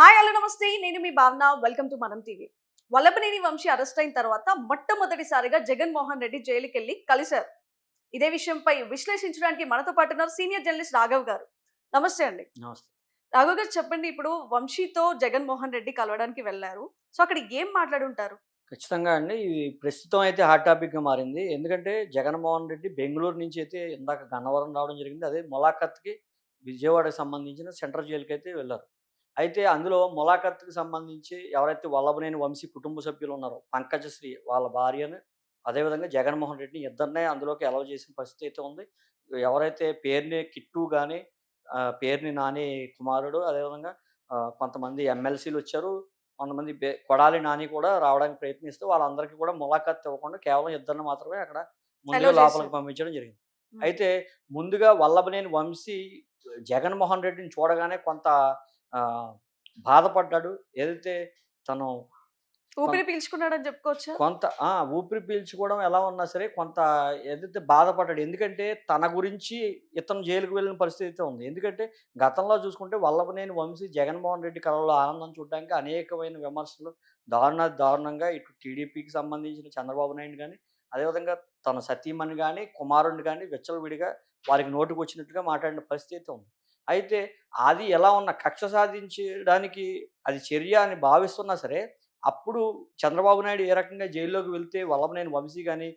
Hi hello నమస్తే. నేను మీ భావన. Welcome to Manam TV Vallabhaneni Vamsi arrest అయిన తర్వాత మొట్టమొదటిసారిగా జగన్మోహన్ రెడ్డి జైలుకి వెళ్ళి కలిశారు. ఇదే విషయంపై విశ్లేషించడానికి మనతో పాటు ఉన్నారు సీనియర్ జర్నలిస్ట్ రాఘవ్ గారు. నమస్తే అండి. నమస్తే. రాఘవ్ గారు చెప్పండి ఇప్పుడు వంశీతో జగన్మోహన్ రెడ్డి కలవడానికి వెళ్ళారు. సో అక్కడ ఏం మాట్లాడుంటారు? ఖచ్చితంగా అండి. ఇది ప్రస్తుతం అయితే హాట్ టాపిక్గా మారింది. ఎందుకంటే జగన్మోహన్ రెడ్డి బెంగళూరు నుంచి అయితే ఇందాక గన్నవరం రావడం జరిగింది. అదే ములాఖత్కి విజయవాడకి సంబంధించిన సెంట్రల్ జైలుకి అయితే వెళ్ళారు. అయితే అందులో ములాఖత్కి సంబంధించి ఎవరైతే వల్లభనేని వంశీ కుటుంబ సభ్యులు ఉన్నారో పంకజశ్రీ వాళ్ళ భార్యను అదేవిధంగా జగన్మోహన్ రెడ్డిని ఇద్దరినే అందులోకి అలవ్ చేసిన పరిస్థితి అయితే ఉంది ఎవరైతే పేరుని కిట్టు కానీ పేరుని నాని కుమారుడు అదేవిధంగా కొంతమంది ఎమ్మెల్సీలు వచ్చారు కొంతమంది కొడాలి నాని కూడా రావడానికి ప్రయత్నిస్తూ వాళ్ళందరికీ కూడా ములాఖత్ ఇవ్వకుండా కేవలం ఇద్దరిని మాత్రమే అక్కడ ముందుగా లోపలికి. పంపించడం జరిగింది. అయితే ముందుగా వల్లభనేని వంశీ జగన్మోహన్ రెడ్డిని చూడగానే కొంత బాధపడ్డాడు. ఏదైతే తను ఊపిరి పీల్చుకున్నాడని చెప్పుకోవచ్చా? కొంత ఆ, ఊపిరి పీల్చుకోవడం ఎలా ఉన్నా సరే కొంత ఏదైతే బాధపడ్డాడు. ఎందుకంటే తన గురించి ఇతను జైలుకు వెళ్ళిన పరిస్థితి అయితే ఉంది. ఎందుకంటే గతంలో చూసుకుంటే వల్లభనేని వంశీ జగన్మోహన్ రెడ్డి కళలో ఆనందం చూడడానికి అనేకమైన విమర్శలు దారుణ దారుణంగా ఇటు టీడీపీకి సంబంధించిన చంద్రబాబు నాయుడు కానీ అదేవిధంగా తన సతీమణి కానీ కుమారుడిని కానీ విచ్చలవిడిగా వారికి నోటుకు వచ్చినట్టుగా మాట్లాడిన పరిస్థితి అయితే ఉంది. అయితే అది ఎలా ఉన్న కక్ష సాధించడానికి అది చర్య అని భావిస్తున్నా సరే అప్పుడు చంద్రబాబు నాయుడు ఏ రకంగా జైల్లోకి వెళ్తే వల్లభనేని వంశీ కానీ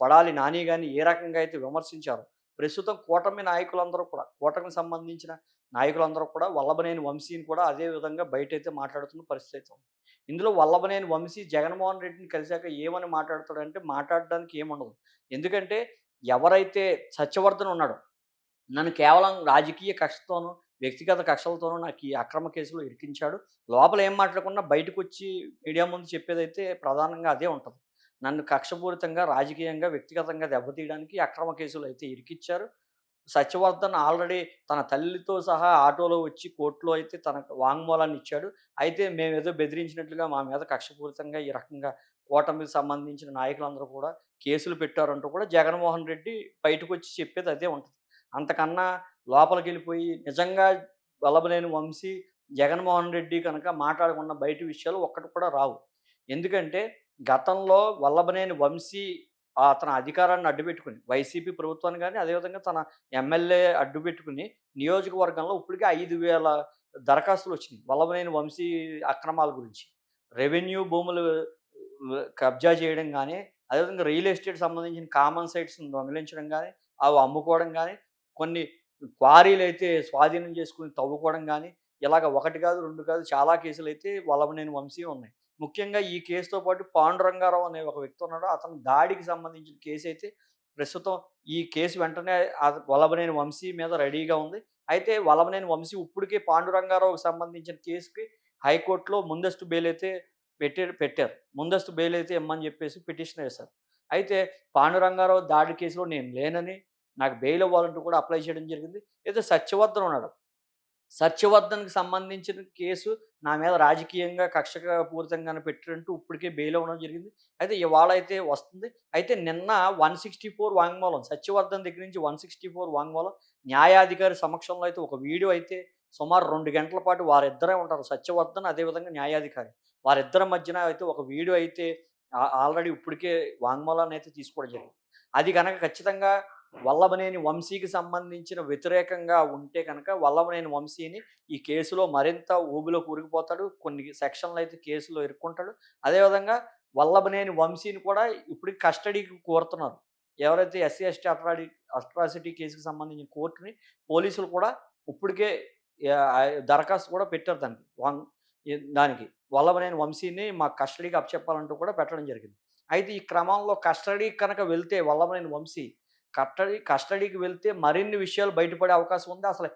కొడాలి నాని కానీ ఏ రకంగా అయితే విమర్శించారు ప్రస్తుతం కూటమి నాయకులందరూ కూడా కూటమికి సంబంధించిన నాయకులందరూ కూడా వల్లభనేని వంశీని కూడా అదే విధంగా బయట అయితే మాట్లాడుతున్న పరిస్థితి అయితే ఉంది. ఇందులో వల్లభనేని వంశీ జగన్మోహన్ రెడ్డిని కలిశాక ఏమని మాట్లాడతాడంటే మాట్లాడడానికి ఏముండదు. ఎందుకంటే ఎవరైతే సత్యవర్ధన్ ఉన్నాడో నన్ను కేవలం రాజకీయ కక్షతోనూ వ్యక్తిగత కక్షలతోనూ నాకు ఈ అక్రమ కేసులో ఇరికించాడు. లోపల ఏం మాట్లాడకుండా బయటకు వచ్చి మీడియా ముందు చెప్పేదైతే ప్రధానంగా అదే ఉంటుంది. నన్ను కక్షపూరితంగా రాజకీయంగా వ్యక్తిగతంగా దెబ్బతీయడానికి అక్రమ కేసులు అయితే ఇరికిచ్చారు. సత్యవర్ధన్ ఆల్రెడీ తన తల్లితో సహా ఆటోలో వచ్చి కోర్టులో అయితే తన వాంగ్మూలాన్ని ఇచ్చాడు. అయితే మేము ఏదో బెదిరించినట్లుగా మా మీద కక్షపూరితంగా ఈ రకంగా కూటమికి సంబంధించిన నాయకులందరూ కూడా కేసులు పెట్టారంటూ కూడా జగన్మోహన్ రెడ్డి బయటకు వచ్చి చెప్పేది అదే ఉంటుంది. అంతకన్నా లోపలికి వెళ్ళిపోయి నిజంగా వల్లభనేని వంశీ జగన్మోహన్ రెడ్డి కనుక మాట్లాడకుండా బయట విషయాలు ఒక్కటి కూడా రావు. ఎందుకంటే గతంలో వల్లభనేని వంశీ తన అధికారాన్ని అడ్డుపెట్టుకుని వైసీపీ ప్రభుత్వాన్ని కానీ అదేవిధంగా తన ఎమ్మెల్యే అడ్డుపెట్టుకుని నియోజకవర్గంలో ఇప్పటికే ఐదు వేల దరఖాస్తులు వచ్చినాయి వల్లభనేని వంశీ అక్రమాల గురించి. రెవెన్యూ భూములు కబ్జా చేయడం కానీ అదేవిధంగా రియల్ ఎస్టేట్ సంబంధించిన కామన్ సైట్స్ను దొంగిలించడం కానీ అవి అమ్ముకోవడం కానీ కొన్ని క్వారీలు అయితే స్వాధీనం చేసుకుని తవ్వుకోవడం కానీ ఇలాగ ఒకటి కాదు రెండు కాదు చాలా కేసులు అయితే వల్లభనేని వంశీ ఉన్నాయి. ముఖ్యంగా ఈ కేసుతో పాటు పాండురంగారావు అనే ఒక వ్యక్తి ఉన్నాడు. అతను దాడికి సంబంధించిన కేసు అయితే ప్రస్తుతం ఈ కేసు వెంటనే వలభనేని వంశీ మీద రెడీగా ఉంది. అయితే వలభనేని వంశీ ఇప్పటికే పాండురంగారావుకి సంబంధించిన కేసుకి హైకోర్టులో ముందస్తు బెయిల్ అయితే పెట్టే పెట్టారు. ముందస్తు బెయిల్ అయితే ఇమ్మని చెప్పేసి పిటిషన్ వేశారు. అయితే పాండురంగారావు దాడి కేసులో నేను లేనని నాకు బెయిల్ అవ్వాలంటూ కూడా అప్లై చేయడం జరిగింది. ఏదో సత్యవర్ధన్ ఉన్నాడు. సత్యవర్ధన్కి సంబంధించిన కేసు నా మీద రాజకీయంగా కక్షగా పూరితంగా పెట్టినట్టు ఇప్పటికే బెయిల్ అవ్వడం జరిగింది. అయితే ఇవాళ అయితే వస్తుంది. అయితే నిన్న వన్ సిక్స్టీ ఫోర్ వాంగ్మూలం సత్యవర్ధన్ దగ్గర నుంచి వన్ సిక్స్టీ ఫోర్ వాంగ్మూలం న్యాయాధికారి సమక్షంలో అయితే ఒక వీడియో అయితే సుమారు రెండు గంటల పాటు వారిద్దరే ఉంటారు. సత్యవర్ధన్ అదేవిధంగా న్యాయాధికారి. వారిద్దరి మధ్యన అయితే ఒక వీడియో అయితే ఆల్రెడీ ఇప్పటికే వాంగ్మూలాన్ని అయితే తీసుకోవడం జరిగింది. అది కనుక ఖచ్చితంగా వల్లభనేని వంశీకి సంబంధించిన వ్యతిరేకంగా ఉంటే కనుక వల్లభనేని వంశీని ఈ కేసులో మరింత ఊబిలో కూరుకుపోతాడు. కొన్ని సెక్షన్లు అయితే కేసులో ఇరుక్కుంటాడు. అదేవిధంగా వల్లభనేని వంశీని కూడా ఇప్పుడు కస్టడీకి కోరుతున్నారు. ఎవరైతే ఎస్సీ ఎస్టీ అట్రాడి అట్రాసిటీ కేసుకి సంబంధించిన కోర్టుని పోలీసులు కూడా ఇప్పటికే దరఖాస్తు కూడా పెట్టారు దానికి. దానికి. వల్లభనేని వంశీని మా కస్టడీకి అప్పచెప్పాలంటూ కూడా పెట్టడం జరిగింది. అయితే ఈ క్రమంలో కస్టడీ కనుక వెళ్తే వల్లభనేని వంశీ కస్టడీ కస్టడీకి వెళ్తే మరిన్ని విషయాలు బయటపడే అవకాశం ఉంది. అసలు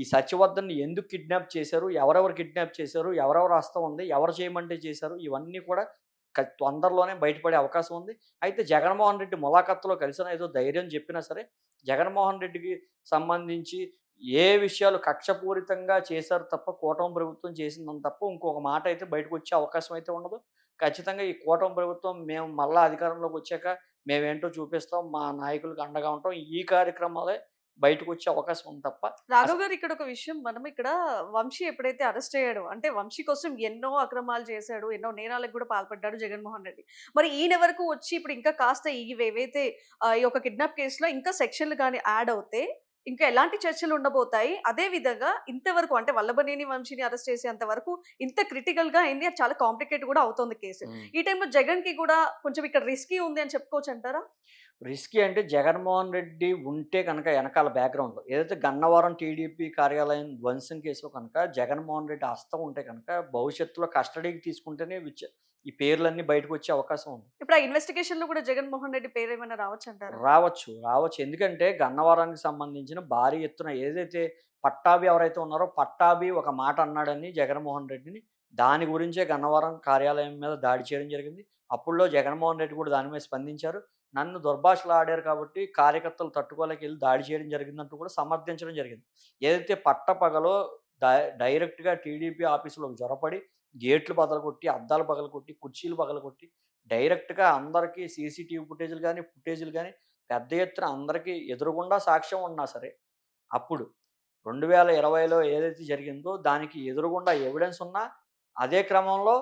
ఈ సత్యవర్ధన్ ఎందుకు కిడ్నాప్ చేశారు? ఎవరెవరు కిడ్నాప్ చేశారు? ఎవరెవరు హస్తం ఉంది? ఎవరు చేయమంటే చేశారు? ఇవన్నీ కూడా తొందరలోనే బయటపడే అవకాశం ఉంది. అయితే జగన్మోహన్ రెడ్డి ములాఖత్తులో కలిసిన ఏదో ధైర్యం చెప్పినా సరే జగన్మోహన్ రెడ్డికి సంబంధించి ఏ విషయాలు కక్షపూరితంగా చేశారు తప్ప కూటమి ప్రభుత్వం చేసిందని తప్ప ఇంకొక మాట అయితే బయటకు వచ్చే అవకాశం అయితే ఉండదు. ఖచ్చితంగా ఈ కూటమి ప్రభుత్వం మేము మళ్ళా అధికారంలోకి వచ్చాక మేమేంటో చూపిస్తాం మా నాయకులకు అండగా ఉంటాం. ఈ కార్యక్రమాలే బయటకు వచ్చే అవకాశం ఉంది తప్ప రాఘవ్ గారు ఇక్కడ ఒక విషయం. మనం ఇక్కడ వంశీ ఎప్పుడైతే అరెస్ట్ అయ్యాడో అంటే వంశీ కోసం ఎన్నో అక్రమాలు చేశాడు ఎన్నో నేరాలకు కూడా పాల్పడ్డాడు జగన్మోహన్ రెడ్డి. మరి ఈయన వరకు వచ్చి ఇప్పుడు ఇంకా కాస్త ఇవి ఏవైతే ఈ యొక్క కిడ్నాప్ కేసులో ఇంకా సెక్షన్లు కానీ యాడ్ అవుతే ఇంకా ఎలాంటి చర్చలు ఉండబోతాయి? అదే విధంగా ఇంతవరకు అంటే వల్లభనేని వంశీని అరెస్ట్ చేసేంత వరకు ఇంత క్రిటికల్గా అయింది. అది చాలా కాంప్లికేట్ కూడా అవుతుంది కేసు. ఈ టైంలో జగన్కి కూడా కొంచెం ఇక్కడ రిస్కీ ఉంది అని చెప్పుకోవచ్చు అంటారా? రిస్కీ అంటే జగన్మోహన్ రెడ్డి ఉంటే కనుక వెనకాల బ్యాక్గ్రౌండ్ ఏదైతే గన్నవరం టీడీపీ కార్యాలయం ధ్వంసం కేసులో కనుక జగన్మోహన్ రెడ్డి హస్తం ఉంటే కనుక భవిష్యత్తులో కస్టడీకి తీసుకుంటేనే ఈ పేర్లన్నీ బయటకు వచ్చే అవకాశం ఉంది. ఇప్పుడు ఆ ఇన్వెస్టిగేషన్లో కూడా జగన్మోహన్ రెడ్డి పేరు ఏమైనా రావచ్చు అంటారా రావచ్చు రావచ్చు. ఎందుకంటే గన్నవరానికి సంబంధించిన భారీ ఎత్తున ఏదైతే పట్టాభి ఎవరైతే ఉన్నారో పట్టాభి ఒక మాట అన్నాడని జగన్మోహన్ రెడ్డిని దాని గురించే గన్నవరం కార్యాలయం మీద దాడి చేయడం జరిగింది. అప్పుడులో జగన్మోహన్ రెడ్డి కూడా దాని మీద స్పందించారు. నన్ను దుర్భాషలు ఆడారు కాబట్టి కార్యకర్తలు తట్టుకోలేక వెళ్ళి దాడి చేయడం జరిగిందంటూ కూడా సమర్థించడం జరిగింది. ఏదైతే పట్టపగలో డై డైరెక్ట్గా టీడీపీ ఆఫీసులోకి జొరపడి గేట్లు పగలగొట్టి అద్దాలు పగలగొట్టి కుర్చీలు పగలగొట్టి డైరెక్ట్గా అందరికీ సీసీటీవీ ఫుటేజ్లు కానీ ఫుటేజ్లు కానీ పెద్ద ఎత్తున అందరికీ ఎదురుగుండా సాక్ష్యం ఉన్నా సరే అప్పుడు రెండు వేల ఇరవైలో ఏదైతే జరిగిందో దానికి ఎదురుగుండా ఎవిడెన్స్ ఉన్నా అదే క్రమంలో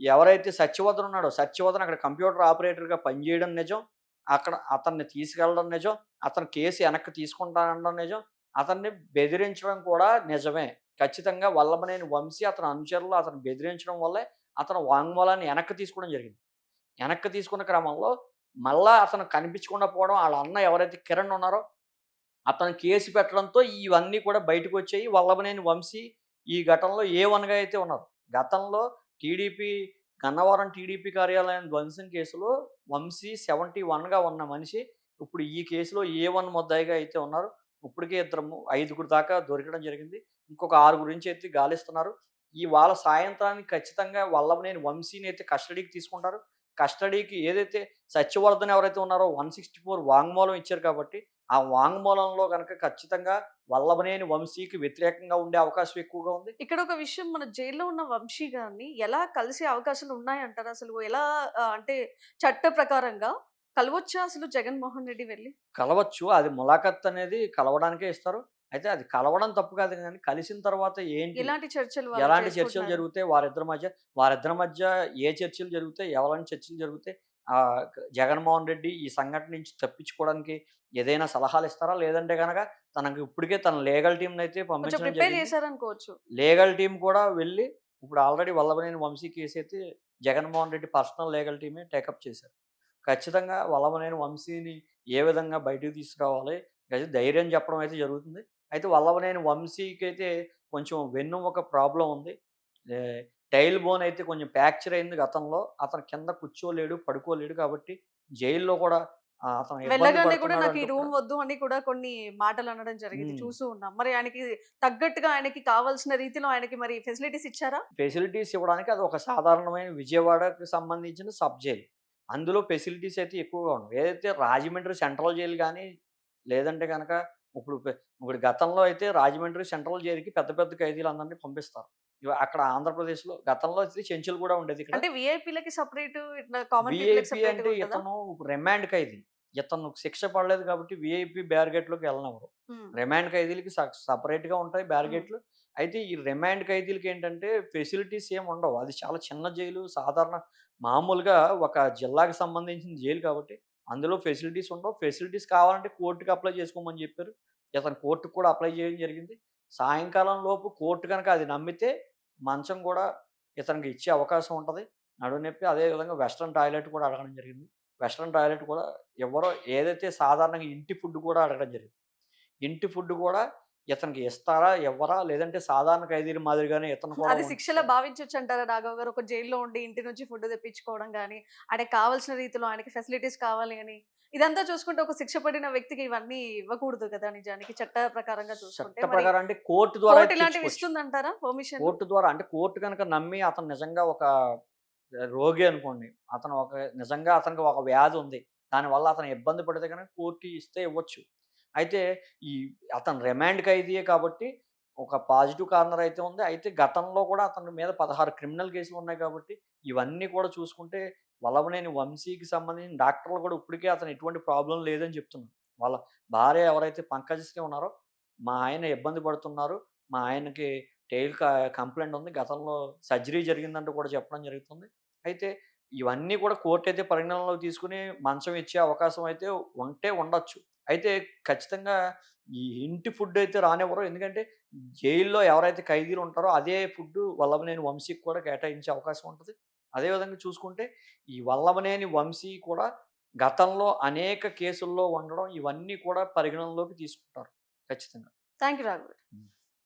ఎవరైతే సత్యవర్ధన్ ఉన్నాడో సత్యవర్ధన్ అక్కడ కంప్యూటర్ ఆపరేటర్గా పనిచేయడం నిజం అక్కడ అతన్ని తీసుకెళ్ళడం నిజం అతను కేసు వెనక్కి తీసుకుంటానడం నిజం అతన్ని బెదిరించడం కూడా నిజమే. ఖచ్చితంగా వల్లభనేని వంశీ అతని అనుచరులు అతను బెదిరించడం వల్లే అతను వాంగ్మూలాన్ని వెనక్కి తీసుకోవడం జరిగింది. వెనక్కి తీసుకున్న క్రమంలో మళ్ళా అతను కనిపించకుండా పోవడం వాళ్ళ అన్న ఎవరైతే కిరణ్ ఉన్నారో అతను కేసు పెట్టడంతో ఇవన్నీ కూడా బయటకు వచ్చాయి. వల్లభనేని వంశీ ఈ ఘటనలో ఏ వన్గా అయితే ఉన్నారు. గతంలో టీడీపీ గన్నవరం టీడీపీ కార్యాలయం ధ్వంసం కేసులో వంశీ సెవెంటీ వన్గా ఉన్న మనిషి ఇప్పుడు ఈ కేసులో ఏ వన్ ముద్దాయిగా అయితే ఉన్నారు. ఇప్పటికే ఇద్దరు ఐదుగురు దాకా దొరకడం జరిగింది. ఇంకొక ఆరు గురించి అయితే గాలిస్తున్నారు. ఈ వాళ్ళ సాయంత్రానికి ఖచ్చితంగా వల్లభనేని వంశీని అయితే కస్టడీకి తీసుకుంటారు. కస్టడీకి ఏదైతే సత్యవర్ధన్ ఎవరైతే ఉన్నారో వన్ సిక్స్టీ ఫోర్ వాంగ్మూలం ఇచ్చారు కాబట్టి ఆ వాంగ్మూలంలో కనుక ఖచ్చితంగా వల్లభనేని వంశీకి వ్యతిరేకంగా ఉండే అవకాశం ఎక్కువగా ఉంది. ఇక్కడ ఒక విషయం మన జైల్లో ఉన్న వంశీ గారిని ఎలా కలిసే అవకాశాలు ఉన్నాయంటారు? అసలు ఎలా అంటే చట్ట ప్రకారంగా కలవచ్చా అసలు జగన్మోహన్ రెడ్డి వెళ్ళి? కలవచ్చు. అది ములాఖత్ అనేది కలవడానికే ఇస్తారు. అయితే అది కలవడం తప్పు కాదు కానీ కలిసిన తర్వాత ఏంటి? ఎలాంటి చర్చలు ఎలాంటి చర్చలు? జరుగుతాయి వారిద్దరి మధ్య వారిద్దరి మధ్య ఏ చర్చలు జరుగుతాయి ఎలాంటి చర్చలు జరుగుతాయి ఆ, జగన్మోహన్ రెడ్డి ఈ సంఘటన నుంచి తప్పించుకోవడానికి ఏదైనా సలహాలు ఇస్తారా? లేదంటే కనుక తనకు ఇప్పటికే తన లీగల్ టీంని అయితే పంపించడం చేశారనుకోవచ్చు. లీగల్ టీం కూడా వెళ్ళి ఇప్పుడు ఆల్రెడీ వల్లభనేని వంశీ కేసు అయితే జగన్మోహన్ రెడ్డి పర్సనల్ లీగల్ టీమే టేకప్ చేశారు. ఖచ్చితంగా వల్లభనేని వంశీని ఏ విధంగా బయటకు తీసుకురావాలి? ధైర్యం చెప్పడం అయితే జరుగుతుంది. అయితే వల్లభనేని వంశీకి అయితే కొంచెం వెన్ను ఒక ప్రాబ్లం ఉంది. టైల్ బోన్ అయితే కొంచెం ఫ్రాక్చర్ అయింది గతంలో. అతను కింద కూర్చోలేడు పడుకోలేడు కాబట్టి జైల్లో కూడా వెళ్ళగానే కూడా నాకు ఈ రూమ్ వద్దు అని కూడా కొన్ని మాటలు అనడం జరిగింది. చూస్తూ ఉన్నాం. మరి ఆయనకి తగ్గట్టుగా ఆయనకి కావాల్సిన రీతిలో ఆయనకి మరి ఫెసిలిటీస్ ఇచ్చారా? ఫెసిలిటీస్ ఇవ్వడానికి అది ఒక సాధారణమైన విజయవాడకి సంబంధించిన సబ్ జైలు. అందులో ఫెసిలిటీస్ అయితే ఎక్కువగా ఉండవు. ఏదైతే రాజమండ్రి సెంట్రల్ జైలు కానీ లేదంటే కనుక ఇప్పుడు ఇప్పుడు గతంలో అయితే రాజమండ్రి సెంట్రల్ జైలుకి పెద్ద పెద్ద ఖైదీలు అందరినీ పంపిస్తారు అక్కడ ఆంధ్రప్రదేశ్లో గతంలో అయితే చెంచులు కూడా ఉండేది అంటే విఐపీలకి సపరేట్ విఐపి అంటే ఇతను రిమాండ్ ఖైదీ. ఇతను శిక్ష పడలేదు కాబట్టి విఐపి బ్యారిగేట్లోకి వెళ్ళనివ్వరు. రిమాండ్ ఖైదీలకి సపరేట్గా ఉంటాయి బ్యారిగేట్లు. అయితే ఈ రిమాండ్ ఖైదీలకి ఏంటంటే ఫెసిలిటీస్ ఏమి ఉండవు. అది చాలా చిన్న జైలు సాధారణ మామూలుగా ఒక జిల్లాకి సంబంధించిన జైలు కాబట్టి అందులో ఫెసిలిటీస్ ఉండవు ఫెసిలిటీస్ కావాలంటే కోర్టుకి అప్లై చేసుకోమని చెప్పారు. ఇతను కోర్టుకు కూడా అప్లై చేయడం జరిగింది. సాయంకాలం లోపు కోర్టు కనుక అది నమ్మితే మంచం కూడా ఇతనికి ఇచ్చే అవకాశం ఉంటుంది. నడువు నొప్పి అదేవిధంగా వెస్ట్రన్ టాయిలెట్ కూడా అడగడం జరిగింది. వెస్ట్రన్ టాయిలెట్ కూడా ఎవరో ఏదైతే సాధారణంగా ఇంటి ఫుడ్ కూడా అడగడం జరిగింది. ఇంటి ఫుడ్ కూడా ఇతనికి ఇస్తారా? ఎవరా లేదంటే సాధారణ ఖైదీల మాదిరిగానే ఇతను అది శిక్షలా? భావించవచ్చు అంటారా రాఘవ్ గారు? ఒక జైల్లో ఉండి ఇంటి నుంచి ఫుడ్ తెప్పించుకోవడం కానీ ఆయనకి కావాల్సిన రీతిలో ఆయనకి ఫెసిలిటీస్ కావాలి అని ఇదంతా చూసుకుంటే ఒక శిక్ష పడిన వ్యక్తికి ఇవన్నీ ఇవ్వకూడదు కదా నిజానికి? చట్ట ప్రకారంగా చూసుకుంటే చట్ట ప్రకారం అంటే కోర్టు ద్వారా ఇలాంటివి తెచ్చుకోవచ్చు. ఇస్తుందంటారా పర్మిషన్? కోర్టు ద్వారా అంటే కోర్టు కనుక నమ్మి అతను నిజంగా ఒక రోగి అనుకోండి. అతను ఒక నిజంగా అతనికి ఒక వ్యాధి ఉంది. దానివల్ల అతను ఇబ్బంది పడితే కనుక కోర్టు ఇస్తే ఇవ్వచ్చు. అయితే ఈ అతను రిమాండ్ ఖైదీయే కాబట్టి ఒక పాజిటివ్ కార్నర్ అయితే ఉంది. అయితే గతంలో కూడా అతని మీద పదహారు క్రిమినల్ కేసులు ఉన్నాయి కాబట్టి ఇవన్నీ కూడా చూసుకుంటే వలవనేని వంశీకి సంబంధించిన డాక్టర్లు కూడా ఇప్పటికే అతను ఎటువంటి ప్రాబ్లం లేదని చెప్తున్నారు. వాళ్ళ భార్య ఎవరైతే పంకజశ్రీ ఉన్నారో మా ఆయన ఇబ్బంది పడుతున్నారు. మా ఆయనకి టెయిల్ కంప్లైంట్ ఉంది. గతంలో సర్జరీ జరిగిందంటూ కూడా చెప్పడం జరుగుతుంది. అయితే ఇవన్నీ కూడా కోర్టు అయితే పరిగణనలోకి తీసుకుని మంచం ఇచ్చే అవకాశం అయితే ఉంటే ఉండొచ్చు. అయితే ఖచ్చితంగా ఈ ఇంటి ఫుడ్ అయితే రానివ్వరు. ఎందుకంటే జైల్లో ఎవరైతే ఖైదీలు ఉంటారో అదే ఫుడ్ వల్లభనేని వంశీకి కూడా కేటాయించే అవకాశం ఉంటుంది. అదేవిధంగా చూసుకుంటే ఈ వల్లభనేని వంశీ కూడా గతంలో అనేక కేసుల్లో ఉండడం ఇవన్నీ కూడా పరిగణనలోకి తీసుకుంటారు ఖచ్చితంగా. Thank you Raghav